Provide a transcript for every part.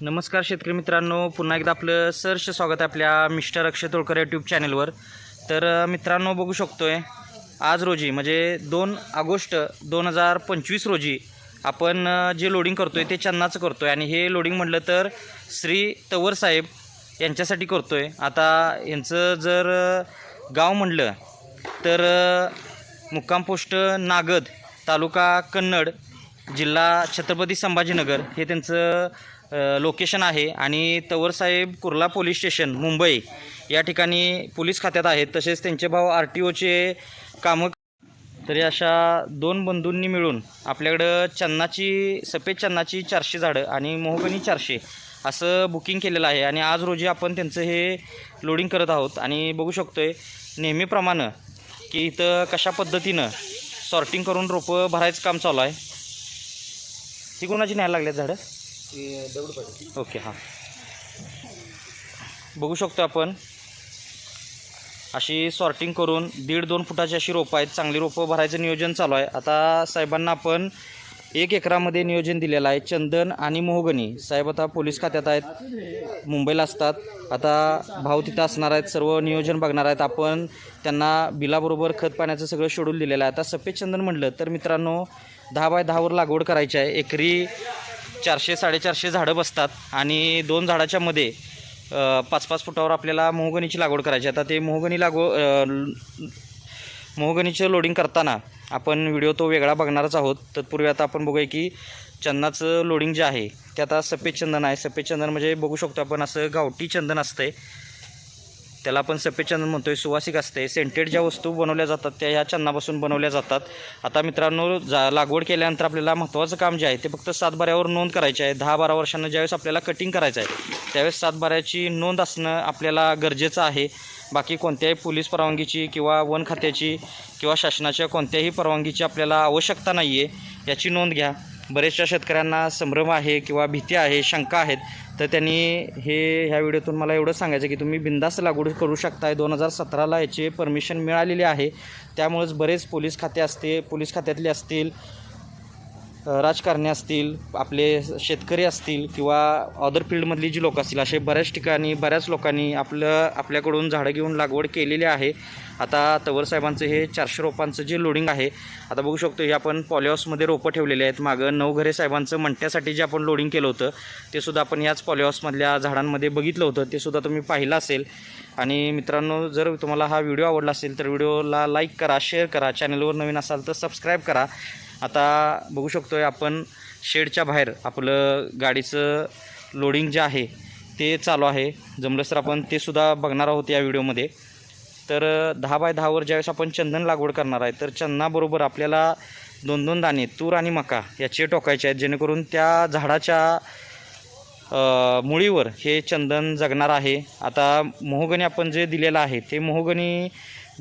नमस्कार शेतकरी मित्रांनो. पुन्हा एकदा आपलं सहर्ष स्वागत आहे आपल्या मिस्टर अक्षय तोळकर यूट्यूब चॅनलवर तर मित्रांनो बघू शकतो आहे आज रोजी म्हणजे दोन ऑगस्ट दोन हजार पंचवीस रोजी आपण जे लोडिंग करतो आहे ते चन्नाचं करतो आहे आणि हे लोडिंग म्हटलं तर श्री तवर साहेब यांच्यासाठी आहे आता यांचं जर गाव म्हटलं तर मुक्काम पोस्ट नागद तालुका कन्नड जिल्हा छत्रपती संभाजीनगर हे त्यांचं लोकेशन आहे आणि तवरसाहेब कुर्ला पोलीस स्टेशन मुंबई. या ठिकाणी पोलीस खात्यात आहेत. तसेच त्यांचे भाऊ आर टी ओचे कामं तरी अशा दोन बंधूंनी मिळून आपल्याकडं चन्नाची सफेद चन्नाची चारशे झाडं आणि मोहगणी चारशे असं बुकिंग केलेलं आहे. आणि आज रोजी आपण त्यांचं हे लोडिंग करत आहोत. आणि बघू शकतो आहे नेहमीप्रमाणे की इथं कशा पद्धतीनं सॉर्टिंग करून रोपं भरायचं काम चालू आहे. ती कोणाची न्यायला लागल्यात झाडं? ओके हां. बघू शकतो आपण. अशी सॉर्टिंग करून दीड दोन फुटाची अशी रोपं आहेत. चांगली रोपं भरायचं नियोजन चालू आहे. आता साहेबांना आपण एक एकरामध्ये नियोजन दिलेलं आहे. चंदन आणि मोहगणी साहेब आता पोलीस खात्यात आहेत. मुंबईला असतात. आता भाऊ तिथं असणार आहेत. सर्व नियोजन बघणार आहेत. आपण त्यांना बिलाबरोबर खत पाण्याचं सगळं शेड्यूल दिलेलं आहे. आता सफेद चंदन म्हटलं तर मित्रांनो दहा बाय दहावर लागवड करायची आहे. एकरी चारशे साडेचारशे झाडं बसतात आणि दोन झाडाच्या मध्ये पाच पाच फुटावर आपल्याला मोहगनीची लागवड करायची. आहे. आता ते मोहगणी लागव मोहगणीचं मोहगनीचं लोडिंग करताना आपण व्हिडिओ तो वेगळा बघणारच आहोत. तत्पूर्वी आता आपण बघूया की चंदनाचं लोडिंग जे आहे ते आता सफेद चंदन आहे. सफेद चंदन म्हणजे बघू शकतो आपण असं गावठी चंदन असतं आहे त्याला आपण सफेद चंदन आहे सुवासिक असते. सेंटेड ज्या वस्तू बनवल्या जातात त्या ह्या चंदनापासून बनवल्या जातात. आता मित्रांनो जा लागवड केल्यानंतर आपल्याला महत्त्वाचं काम जे आहे ते फक्त सातबाऱ्यावर नोंद करायची आहे. दहा बारा वर्षांना ज्यावेळेस आपल्याला कटिंग करायचं आहे त्यावेळेस सातबाऱ्याची नोंद असणं आपल्याला गरजेचं आहे. बाकी कोणत्याही पोलीस परवानगीची किंवा वन खात्याची किंवा शासनाच्या कोणत्याही परवानगीची आपल्याला आवश्यकता नाही आहे याची नोंद घ्या. बरेचशा शेतकऱ्यांना संभ्रम आहे किंवा भीती आहे शंका आहेत. तर त्यांनी हे ह्या व्हिडिओतून मला एवढं सांगायचं की तुम्ही बिंदास लागवड करू शकताय. दोन हजार सतराला याची परमिशन मिळालेली आहे. त्यामुळेच बरेच पोलीस खाते असते पोलीस खात्यातले असतील राजकारणी असतील आपले शेतकरी असतील किंवा अदर फील्डमधली जी लोक असतील असे बऱ्याच ठिकाणी बऱ्याच लोकांनी आपलं आपल्याकडून झाडं घेऊन लागवड केलेली आहे. आता तवर साहेबांचं हे चारशे रोपांचं जे लोडिंग आहे आता बघू शकतो हे आपण पॉलिहाऊसमध्ये रोपं ठेवलेले आहेत. मागं नवघरे साहेबांचं म्हणण्यासाठी जे आपण लोडिंग केलं होतं ते सुद्धा आपण याच पॉलिहाऊसमधल्या झाडांमध्ये बघितलं होतं. ते सुद्धा तुम्ही पाहिलं असेल. आणि मित्रांनो जर तुम्हाला हा व्हिडिओ आवडला असेल तर व्हिडिओला लाईक करा शेअर करा. चॅनलवर नवीन असाल तर सबस्क्राईब करा. आता बघू शकतो आहे आपण शेडच्या बाहेर आपलं गाडीचं लोडिंग जे आहे ते चालू आहे. जमलंच तर आपण ते सुद्धा बघणार आहोत या व्हिडिओमध्ये. तर दहा बाय दहावर ज्यावेळेस आपण चंदन लागवड करणार आहे तर चंदनाबरोबर आपल्याला दोन दोन दाणे तूर आणि मका याचे टोकायचे आहेत जेणेकरून त्या झाडाच्या मुळीवर हे चंदन जगणार आहे. आता मोहगणी आपण जे दिलेलं आहे ते मोहगणी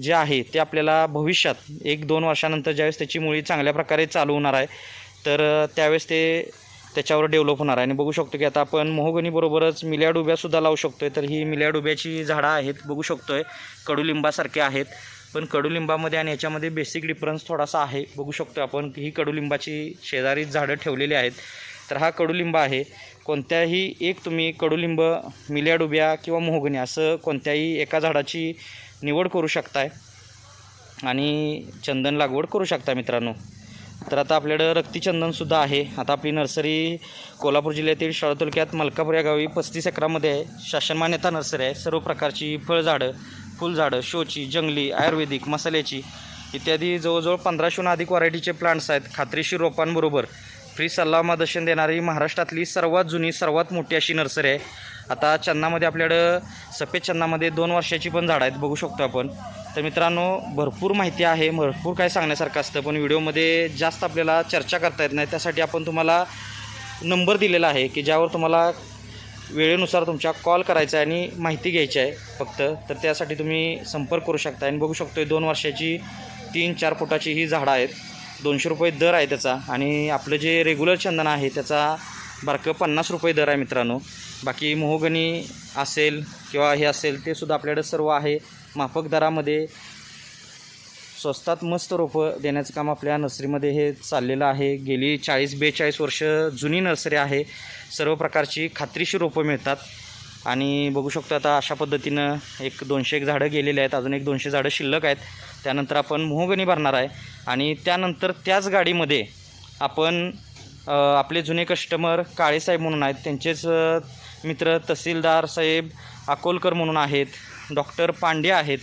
जे आहे ते आपल्याला भविष्यात एक दोन वर्षानंतर ज्यावेळेस त्याची मुळी चांगल्या प्रकारे चालू होणार आहे तर त्यावेळेस ते त्याच्यावर डेव्हलप होणार आहे. आणि बघू शकतो की आता आपण मोहगणीबरोबरच मिल्या डुब्यासुद्धा लावू आहे तर ही मिल्या डुब्याची झाडं आहेत बघू शकतो आहे कडुलिंबासारखे आहेत पण कडुलिंबामध्ये आणि याच्यामध्ये बेसिक डिफरन्स थोडासा आहे. बघू शकतो आपण ही कडुलिंबाची शेजारी झाडं ठेवलेली आहेत. तर हा कडुलिंब आहे. कोणत्याही एक तुम्ही कडुलिंब मिल्या डुब्या किंवा मोहगणी असं कोणत्याही एका झाडाची निवड करू शकताय. आणि चंदन लागवड करू शकता मित्रांनो. तर आता आपल्याकडं रक्तीचंदनसुद्धा आहे. आता आपली नर्सरी कोल्हापूर जिल्ह्यातील शाळा तालुक्यात मलकापूर या गावी पस्तीस एकरामध्ये आहे. शासन मान्यता नर्सरी आहे. सर्व प्रकारची फळझाडं फुलझाडं शोची जंगली आयुर्वेदिक मसाल्याची इत्यादी जवळजवळ पंधराशेहून अधिक व्हरायटीचे प्लांट्स आहेत. खात्रीशीर रोपांबरोबर फ्री सल्ला मार्गदर्शन देणारी महाराष्ट्रातली सर्वात जुनी सर्वात मोठी अशी नर्सरी आहे. आता चन्नामध्ये आपल्याकडं सफेद चन्नामध्ये दोन वर्षाची पण झाडं आहेत बघू शकतो आपण. तर मित्रांनो भरपूर माहिती आहे भरपूर काय सांगण्यासारखं असतं पण व्हिडिओमध्ये जास्त आपल्याला चर्चा करता येत नाही. त्यासाठी आपण तुम्हाला नंबर दिलेला आहे की ज्यावर तुम्हाला वेळेनुसार तुमच्या कॉल करायचा आहे आणि माहिती घ्यायची आहे फक्त तर त्यासाठी तुम्ही संपर्क करू शकता. आणि बघू शकतो दोन वर्षाची तीन चार फुटाची ही झाडं आहेत. दोनशे रुपये दर आहे त्याचा. आणि आपलं जे रेग्युलर चंदन आहे त्याचा बारकं पन्नास रुपये दर आहे मित्रांनो. बाकी मोहगणी असेल किंवा हे असेल ते सुद्धा आपल्याकडे सर्व आहे. माफक दरामध्ये स्वस्तात मस्त रोपं देण्याचं काम आपल्या नर्सरीमध्ये हे चाललेलं आहे. गेली चाळीस बेचाळीस वर्ष जुनी नर्सरी आहे. सर्व प्रकारची खात्रीशी रोपं मिळतात. आणि बघू शकतो आता अशा पद्धतीनं एक दोनशे एक झाडं गेलेली आहेत. अजून एक दोनशे झाडं शिल्लक आहेत. त्यानंतर आपण मोहगणी भरणार आहे. आणि त्यानंतर त्याच गाडीमध्ये आपण आपले जुने कस्टमर काळेसाहेब म्हणून आहेत. त्यांचेच मित्र तहसीलदार साहेब अकोलकर म्हणून आहेत. डॉक्टर पांडे आहेत.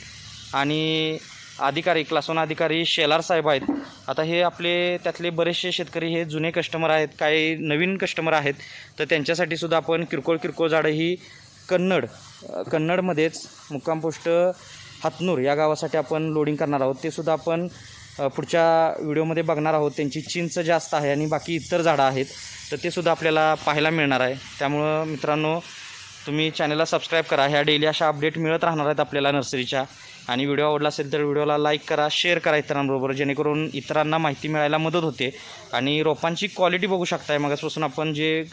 आणि अधिकारी क्लासोन अधिकारी शेलार साहेब आहेत. आता हे आपले त्यातले बरेचसे शेतकरी हे जुने कस्टमर आहेत. काही नवीन कस्टमर आहेत. तर त्यांच्यासाठी सुद्धा आपण किरकोळ किरकोळ झाडं ही कन्नड कन्नडमध्येच मुक्काम पोष्ट हातनूर या गावासाठी आपण लोडिंग करणार आहोत. ते सुद्धा आपण पुढच्या व्हिडिओमध्ये बघणार आहोत. त्यांची चिंच जास्त आहे आणि बाकी इतर झाडं आहेत. तर ते सुद्धा आपल्याला पाहायला मिळणार आहे. त्यामुळं मित्रांनो तुम्ही चॅनलला सबस्क्राईब करा. ह्या डेली अशा अपडेट मिळत राहणार आहेत आपल्याला नर्सरीच्या आणि व्हिडिओ आवडला असेल तर व्हिडिओला लाईक करा शेअर करा इतरांबरोबर जेणेकरून इतरांना माहिती मिळायला मदत होते. आणि रोपांची क्वालिटी बघू शकताय. मगासपासून आपण जे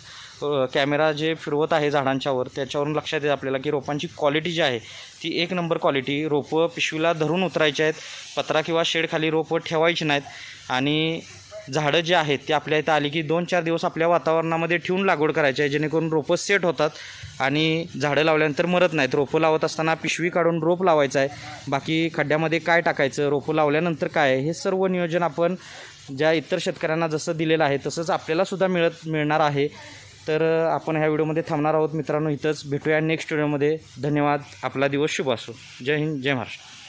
कॅमेरा जे फिरवत आहे झाडांच्यावर त्याच्यावरून लक्षात येतं आपल्याला की रोपांची क्वालिटी जी आहे ती एक नंबर क्वालिटी रोपं पिशवीला धरून उतरायची आहेत. पत्रा किंवा शेडखाली रोपं ठेवायची नाहीत. आणि झाडं जे आहेत ते आपल्या इथं आली की दोन चार दिवस आपल्या वातावरणामध्ये ठेवून लागवड करायची आहे जेणेकरून रोपं सेट होतात आणि झाडं लावल्यानंतर मरत नाहीत. रोपं लावत असताना पिशवी काढून रोप लावायचं आहे. बाकी खड्ड्यामध्ये काय टाकायचं रोपं लावल्यानंतर काय आहे हे सर्व नियोजन आपण ज्या इतर शेतकऱ्यांना जसं दिलेलं आहे तसंच आपल्यालासुद्धा मिळत मिळणार आहे. तर आपण ह्या व्हिडिओमध्ये थांबणार आहोत. मित्रांनो इथंच भेटूया नेक्स्ट व्हिडिओमध्ये धन्यवाद. आपला दिवस शुभ असो. जय हिंद जय महाराष्ट्र.